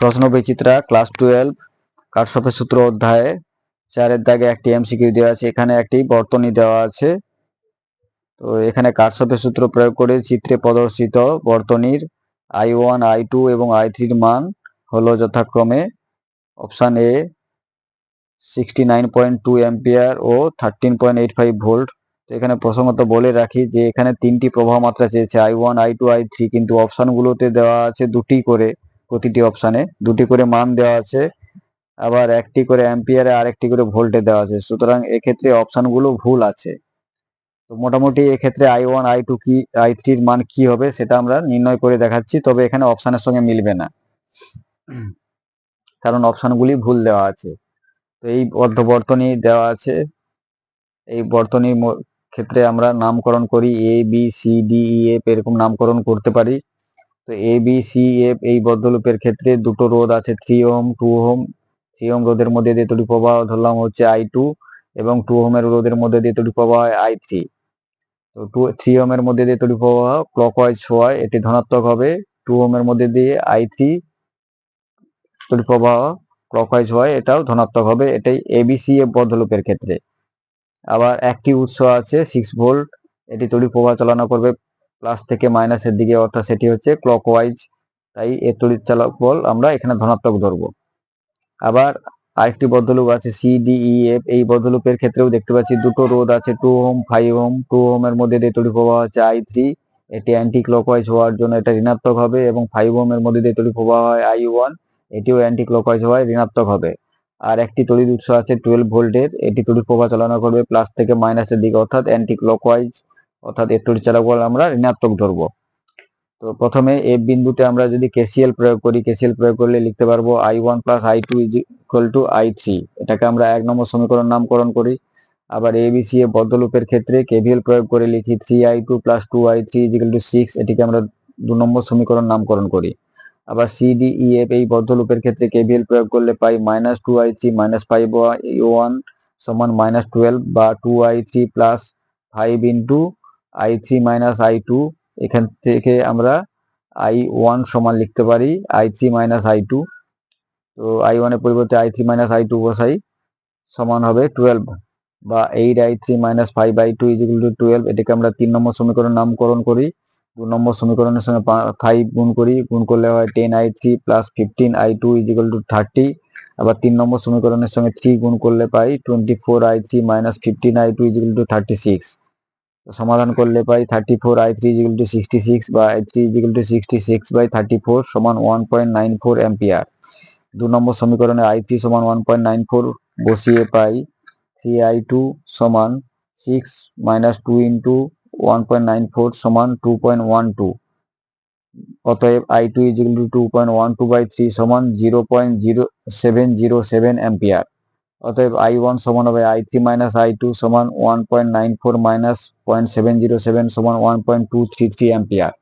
প্রশ্ন বিচিত্রা class twelve কারশফের সূত্র অধ্যায়ে চারের দাগে একটি এমসিকিউ দেওয়া আছে, এখানে একটি বর্তনী দেওয়া আছে। তো এখানে কারশফের সূত্র প্রয়োগ করে চিত্রে প্রদর্শিত বর্তনীর আই ওয়ান, আই টু এবং আই থ্রির মান হলো যথাক্রমে option A sixty nine point two ampere O thirteen point eight five volt. তো এখানে প্রসঙ্গত বলে রাখি যে এখানে তিনটি প্রবাহ মাত্রা চেয়েছে, I one, I two, I three, কিন্তু অপশানগুলোতে দেওয়া আছে দুটি করে। প্রতিটি অপশানে দুটি করে মান দেওয়া আছে, আবার একটি করে অ্যাম্পিয়ারে আর একটি করে ভোল্টে দেওয়া আছে। সুতরাং এক্ষেত্রে অপশানগুলো ভুল আছে। তো মোটামুটি এক্ষেত্রে আই ওয়ান আই টু কি আই থ্রির মান কি হবে সেটা আমরা নির্ণয় করে দেখাচ্ছি, তবে এখানে অপশানের সঙ্গে মিলবে না। কারণ অপশানগুলি ভুল দেওয়া আছে। তো এই অর্ধবর্তনী দেওয়া আছে। এই বর্তনীর ক্ষেত্রে আমরা নামকরণ করি A B C D E F এরকম নামকরণ করতে পারি। তো এ বি সি এফ এই বদ্ধলূপের ক্ষেত্রে দুটো রোধ আছে three ohm two ohm three ohm রোধের মধ্যে দিয়ে তড়িৎ প্রবাহ ধরলাম হচ্ছে আই টু এবং টু ওহমের রোধের মধ্যে দিয়ে তড়িৎ প্রবাহ হয় আই থ্রি তো টু থ্রি ওহমের মধ্যে দিয়ে তড়িৎ প্রবাহ ক্লকওয়াইজ হয় এটি ধনাত্মক হবে টু ওহমের মধ্যে দিয়ে আই থ্রি তড়িৎ প্রবাহ ক্লকওয়াইজ হয়, এটাও ধনাত্মক হবে, এটাই এবিসি এফ বদ্ধলূপের ক্ষেত্রে। আবার একটি উৎস আছে সিক্স ভোল্ট এটি তড়িৎ প্রবাহ চালনা করবে প্লাস থেকে মাইনাসের দিকে, অর্থাৎ সেটি হচ্ছে ক্লকওয়াইজ তাই এর তড়িৎ চালক বল আমরা এখানে ধনাত্মক ধরবো। আবার আরেকটি বদ্ধলূপ আছে সি ডি ই এফ এই বদ্ধলূপের ক্ষেত্রেও দেখতে পাচ্ছি দুটো রোধ আছে two ohm five ohm two ওহমের মধ্যে দিয়ে তড়িৎ প্রবাহ হচ্ছে আই থ্রি এটি অ্যান্টি ক্লকওয়াইজ হওয়ার জন্য এটা ঋণাত্মক হবে এবং ফাইভ ওহমের মধ্যে দিয়ে তড়িৎ প্রবাহ হয় আই ওয়ান এটিও অ্যান্টি ক্লকওয়াইজ হওয়ায় ঋণাত্মক হবে। আর একটি তড়িৎ উৎস আছে টুয়েলভ ভোল্টের এটি তড়িৎ প্রবাহ চালনা করবে প্লাস থেকে মাইনাসের দিকে, অর্থাৎ অ্যান্টি ক্লকওয়াইজ অর্থাৎ তড়িৎ চালক বল আমরা ঋণাত্মক ধরবো। তো প্রথমে এ বিন্দুতে আমরা যদি কেসিএল প্রয়োগ করি কেসিএল প্রয়োগ করলে লিখতে পারব I one plus I two is equal to I three এটাকে আমরা এক নম্বর সমীকরণ নামকরণ করি। আবার এ বি সি এ বদ্ধলূপের ক্ষেত্রে কেভিএল প্রয়োগ করে লিখি three I two plus two I three is equal to six এটিকে আমরা দু নম্বর সমীকরণ নামকরণ করি। আবার সি ডি ই এফ এই বদ্ধলূপের ক্ষেত্রে কেভিএল প্রয়োগ করলে পাই minus two I three minus five one সমান মাইনাস টুয়েলভ বা two I three plus five into I three minus I two এখান থেকে আমরা আই ওয়ান সমান লিখতে পারি I three minus I two তো আই ওয়ানের পরিবর্তে I three minus I two বসাই, সমান হবে টুয়েলভ বা eight I three minus five I two is equal to twelve এটাকে আমরা তিন নম্বর সমীকরণ নামকরণ করি। দু নম্বর সমীকরণের সঙ্গে ফাইভ গুণ করি, গুণ করলে হয় ten I three plus fifteen I two is equal to thirty আবার তিন নম্বর সমীকরণের সঙ্গে থ্রি গুণ করলে পাই twenty four I three minus fifteen I two is equal to thirty six সমাধান করলে পাই thirty four I three is equal to sixty six বা I three is equal to sixty six by thirty four সমান one point nine four ampere দু নম্বর সমীকরণে I three সমান one point nine four বসিয়ে পাই থ্রি আই টু সমান six minus two into one point nine four সমান two point one two অতএব I two is equal to two point one two by three সমান zero point zero seven zero seven ampere অতএব I one সমান হবে I three minus I two সমান one point nine four minus point seven zero seven সমান one point two three three ampere